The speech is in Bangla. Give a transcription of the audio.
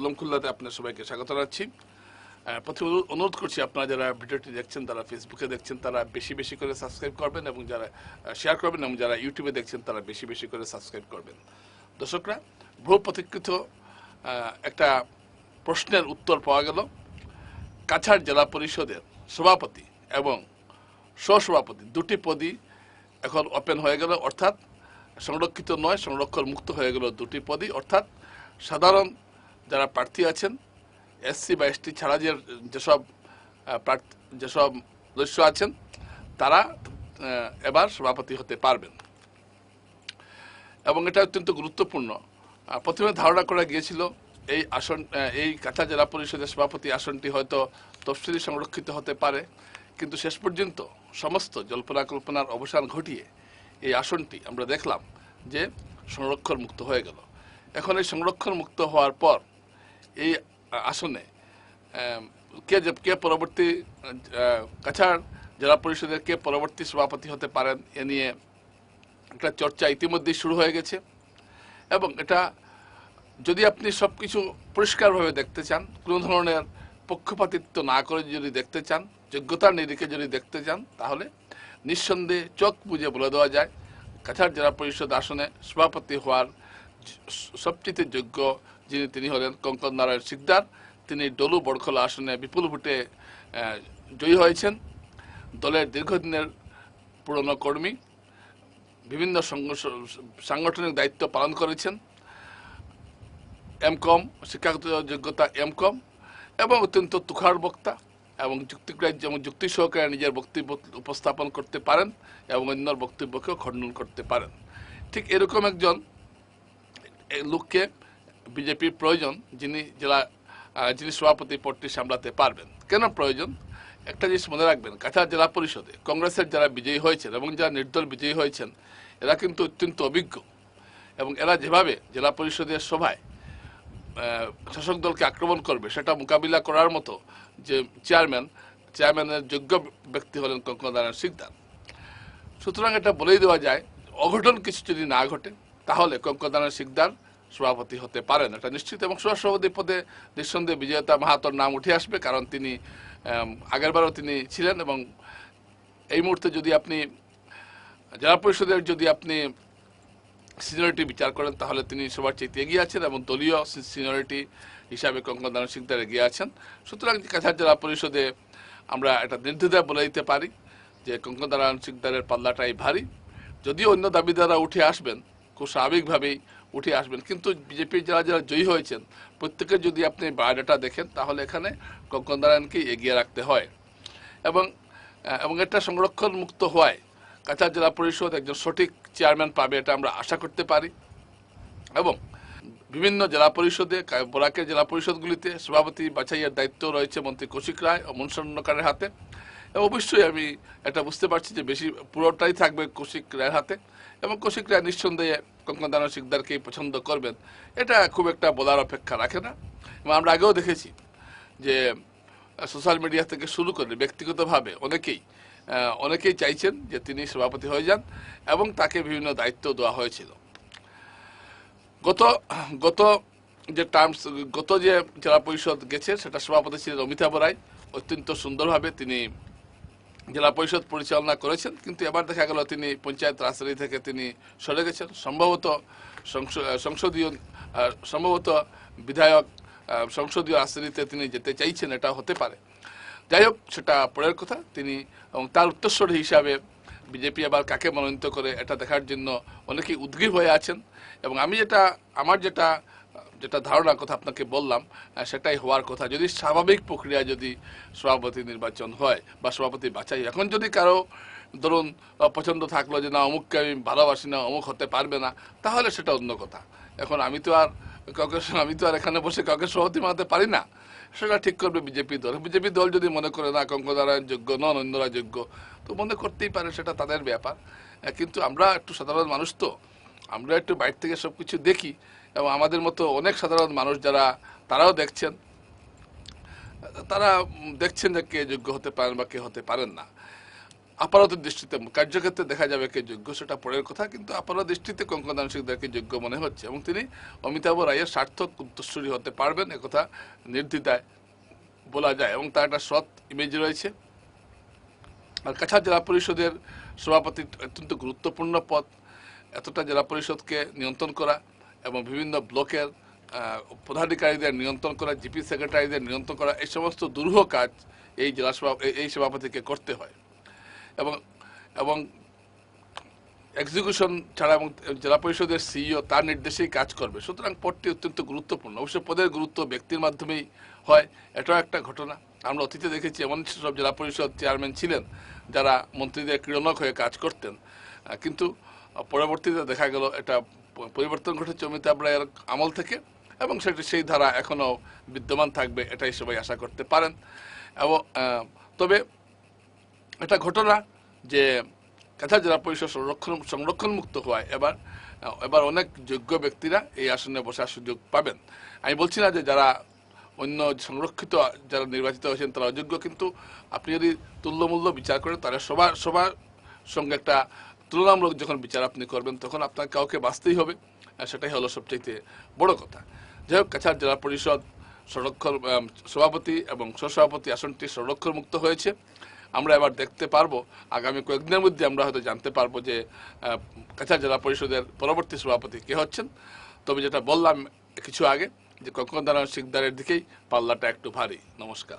বললাম খুলনাতে আপনার সবাইকে স্বাগত জানাচ্ছি। প্রথমে অনুরোধ করছি, আপনারা যারা ভিডিওটি দেখছেন, তারা ফেসবুকে দেখছেন, তারা বেশি বেশি করে সাবস্ক্রাইব করবেন এবং যারা শেয়ার করবেন এবং যারা ইউটিউবে দেখছেন, তারা বেশি বেশি করে সাবস্ক্রাইব করবেন। দর্শকরা বহু প্রতীক্ষিত একটা প্রশ্নের উত্তর পাওয়া গেল। কাছাড় জেলা পরিষদের সভাপতি এবং সহসভাপতি দুটি পদই এখন ওপেন হয়ে গেল, অর্থাৎ সংরক্ষিত নয়, সংরক্ষণ মুক্ত হয়ে গেল দুটি পদই, অর্থাৎ সাধারণ যারা প্রার্থী আছেন এসসি বা এসটি ছাড়া যে, যেসব যেসব সদস্য আছেন, তারা এবার সভাপতি হতে পারবেন। এবং এটা অত্যন্ত গুরুত্বপূর্ণ। প্রথমে ধারণা করা গিয়েছিল, এই আসন এই কাছা জেলা পরিষদের সভাপতি আসনটি হয়তো তফসিলি সংরক্ষিত হতে পারে, কিন্তু শেষ পর্যন্ত সমস্ত জল্পনা কল্পনার অবসান ঘটিয়ে এই আসনটি আমরা দেখলাম যে সংরক্ষণ মুক্ত হয়ে গেল। এখন এই সংরক্ষণ মুক্ত হওয়ার পর এই আসনে কে কে পরবর্তী কাছাড় জেলা পরিষদের কে পরবর্তী সভাপতি হতে পারেন এ নিয়ে একটা চর্চা ইতিমধ্যেই শুরু হয়ে গেছে এবং এটা যদি আপনি সব কিছু পরিষ্কারভাবে দেখতে চান কোনো ধরনের পক্ষপাতিত্ব না করে যদি দেখতে চান যোগ্যতার নিরিখে যদি দেখতে চান তাহলে নিঃসন্দেহে চোখ বুঝে বলে দেওয়া যায় কাছাড় জেলা পরিষদ আসনে সভাপতি হওয়ার সবচেয়ে যোগ্য যিনি তিনি হলেন কঙ্কন নারায়ণ সিকদার। তিনি ডলু বড়খোলা আসনে বিপুল ভোটে জয়ী হয়েছেন। দলের দীর্ঘদিনের পুরনো কর্মী, বিভিন্ন সাংগঠনিক দায়িত্ব পালন করেছেন। এমকম, শিক্ষাগত যোগ্যতা এমকম এবং অত্যন্ত তুখার বক্তা এবং যুক্তিগ্রাহ্য এবং যুক্তি সহকারে নিজের বক্তব্য উপস্থাপন করতে পারেন এবং অন্যর বক্তব্যকেও খণ্ডন করতে পারেন। ঠিক এরকম একজন লোককে বিজেপির প্রয়োজন যিনি জেলা যিনি সভাপতি পদটি সামলাতে পারবেন। কেন প্রয়োজন? একটা জিনিস মনে রাখবেন, কাছাড় জেলা পরিষদে কংগ্রেসের যারা বিজয়ী হয়েছেন এবং যারা নির্দল বিজয়ী হয়েছেন, এরা কিন্তু অত্যন্ত অভিজ্ঞ এবং এরা যেভাবে জেলা পরিষদের সভায় শাসক দলকে আক্রমণ করবে, সেটা মোকাবিলা করার মতো যে চেয়ারম্যান, চেয়ারম্যানের যোগ্য ব্যক্তি হলেন কঙ্কনারায়ণ সিকদার। সুতরাং এটা বলেই দেওয়া যায়, অঘটন কিছু যদি না ঘটে তাহলে কঙ্কনারায়ণ সিকদার সভাপতি হতে পারেন, এটা নিশ্চিত। এবং সভাপতি পদে নিঃসন্দেহে বিজয়তা মাহাতর নাম উঠে আসবে, কারণ তিনি আগেরবারও তিনি ছিলেন। এবং এই মুহূর্তে যদি আপনি, জেলা পরিষদের যদি আপনি সিনিয়রিটি বিচার করেন, তাহলে তিনি সবার চেয়ে এগিয়ে আছেন এবং দলীয় সিনিয়রিটি হিসাবে কঙ্কন দান সিকদার এগিয়ে আছেন। সুতরাং কাছাড় জেলা পরিষদে আমরা এটা নির্দ্বিধায় বলে দিতে পারি যে দান সিকদারের পাল্লাটাই ভারী। যদিও অন্য দাবিদাররা উঠে আসবেন খুব স্বাভাবিকভাবেই উঠে আসবেন। কিন্তু বিজেপি যারা যারা জয়ী হয়েছেন প্রত্যেকের যদি আপনি বায়োডাটা দেখেন, তাহলে এখানে কঙ্কন দারায়ণকেই এগিয়ে রাখতে হয়। এবং এবং এটা সংরক্ষণ মুক্ত হওয়ায় কাছাড় জেলা পরিষদ একজন সঠিক চেয়ারম্যান পাবে, এটা আমরা আশা করতে পারি। এবং বিভিন্ন জেলা পরিষদে বরাকের জেলা পরিষদগুলিতে সভাপতি বাছাইয়ের দায়িত্ব রয়েছে মন্ত্রী কৌশিক রায় ও মনসন্নকারের হাতে। অবশ্যই আমি এটা বুঝতে পারছি যে বেশি পুরোটাই থাকবে কৌশিক রায়ের হাতে এবং কৌশিক রায় নিঃসন্দেহে কঙ্কনদানা সিকদারকেই পছন্দ করবেন। এটা খুব একটা বলার অপেক্ষা রাখে না। এবং আমরা আগেও দেখেছি যে সোশ্যাল মিডিয়া থেকে শুরু করে ব্যক্তিগতভাবে অনেকেই অনেকেই চাইছেন যে তিনি সভাপতি হয়ে যান এবং তাকে বিভিন্ন দায়িত্ব দেওয়া হয়েছিল। গত গত যে টার্মস গত যে জেলা পরিষদ গেছে, সেটা সভাপতি ছিলেন অমিতাভ রায়। অত্যন্ত সুন্দরভাবে তিনি জেলা পরিষদ পরিচালনা করেছেন, কিন্তু এবার দেখা গেল তিনি পঞ্চায়েত রাজধানী থেকে তিনি সরে গেছেন। সম্ভবত সংসদীয় সম্ভবত বিধায়ক সংসদীয় রাজধানীতে তিনি যেতে চাইছেন, এটা হতে পারে। যাই হোক, সেটা পরের কথা। তিনি, এবং তার উত্তরস্বরী হিসাবে বিজেপি আবার কাকে মনোনীত করে, এটা দেখার জন্য অনেকেই উদ্গ্রীব হয়ে আছেন। এবং আমি যেটা, আমার যেটা যেটা ধারণার কথা আপনাকে বললাম সেটাই হওয়ার কথা। যদি স্বাভাবিক প্রক্রিয়া যদি সভাপতি নির্বাচন হয় বা সভাপতি বাছাই, এখন যদি কারও ধরুন পছন্দ থাকল যে, না, অমুককে আমি ভালোবাসি না, অমুক হতে পারবে না, তাহলে সেটা অন্য কথা। এখন আমি তো আর কাউকে, আমি তো আর এখানে বসে কাউকে সভাপতি মানাতে পারি না। সেটা ঠিক করবে বিজেপি দল। বিজেপি দল যদি মনে করে, না কঙ্কনারায়ণ যোগ্য নন অন্যরা যোগ্য তো মনে করতেই পারে, সেটা তাদের ব্যাপার। কিন্তু আমরা একটু সাধারণ মানুষ তো। আমরা একটু বাইরে থেকে সব কিছু দেখি। এবং আমাদের মতো অনেক সাধারণ মানুষ যারা, তারাও দেখছেন। তারা দেখছেন যে কে যোগ্য হতে পারেন বা কে হতে পারেন না। আপাতত দৃষ্টিতে কার্যক্ষেত্রে দেখা যাবে কে যোগ্য, সেটা পরের কথা, কিন্তু আপাতত দৃষ্টিতে কঙ্কন শিকদারকে যোগ্য মনে হচ্ছে। এবং তিনি অমিতাভ রায়ের সার্থক উত্তরসূরি হতে পারবেন একথা নির্দ্বিধায় বলা যায়। এবং তার একটা সৎ ইমেজ রয়েছে। আর কাছাড় জেলা পরিষদের সভাপতি অত্যন্ত গুরুত্বপূর্ণ পদ। এতটা জেলা পরিষদকে নিয়ন্ত্রণ করা এবং বিভিন্ন ব্লকের পদাধিকারীদের নিয়ন্ত্রণ করা, জিপি সেক্রেটারিদের নিয়ন্ত্রণ করা, এই সমস্ত দুরূহ কাজ এই জেলা সভা, এই- সভাপতিকে করতে হয়। এবং এবং এক্সিকিউশন ছাড়া এবং জেলা পরিষদের সিইও তার নির্দেশেই কাজ করবে। সুতরাং পদটি অত্যন্ত গুরুত্বপূর্ণ। অবশ্য পদের গুরুত্ব ব্যক্তির মাধ্যমেই হয়। এটাও একটা ঘটনা। আমরা অতীতে দেখেছি এমন সব জেলা পরিষদ চেয়ারম্যান ছিলেন যারা মন্ত্রীদের ক্রীড়নক হয়ে কাজ করতেন। কিন্তু পরবর্তীতে দেখা গেল এটা পরিবর্তন ঘটেছে অমিতাভ রায়ের আমল থেকে, এবং সেটি সেই ধারা এখনও বিদ্যমান থাকবে, এটাই সবাই আশা করতে পারেন। এবং তবে এটা ঘটনা যে কাছাড় জেলা পরিষদ সংরক্ষণ সংরক্ষণ মুক্ত হওয়ায় এবার এবার অনেক যোগ্য ব্যক্তিরা এই আসনে বসার সুযোগ পাবেন। আমি বলছি না যে যারা অন্য সংরক্ষিত, যারা নির্বাচিত হয়েছেন তারা অযোগ্য, কিন্তু আপনি যদি তুল্যমূল্য বিচার করেন, তাহলে সবার সবার সঙ্গে একটা তুলনামূলক যখন বিচার আপনি করবেন, তখন আপনার কাউকে বাঁচতেই হবে, আর সেটাই হলো সবচেয়ে বড় কথা। যাই হোক, কাছাড় জেলা পরিষদ সংরক্ষণ সভাপতি এবং সহসভাপতি আসনটি সংরক্ষণ মুক্ত হয়েছে। আমরা এবার দেখতে পারব, আগামী কয়েকদিনের মধ্যে আমরা হয়তো জানতে পারব যে কাছাড় জেলা পরিষদের পরবর্তী সভাপতি কে হচ্ছেন। তবে যেটা বললাম কিছু আগে, যে কঙ্কন দানা শিকদারের দিকেই পাল্লাটা একটু ভারী। নমস্কার।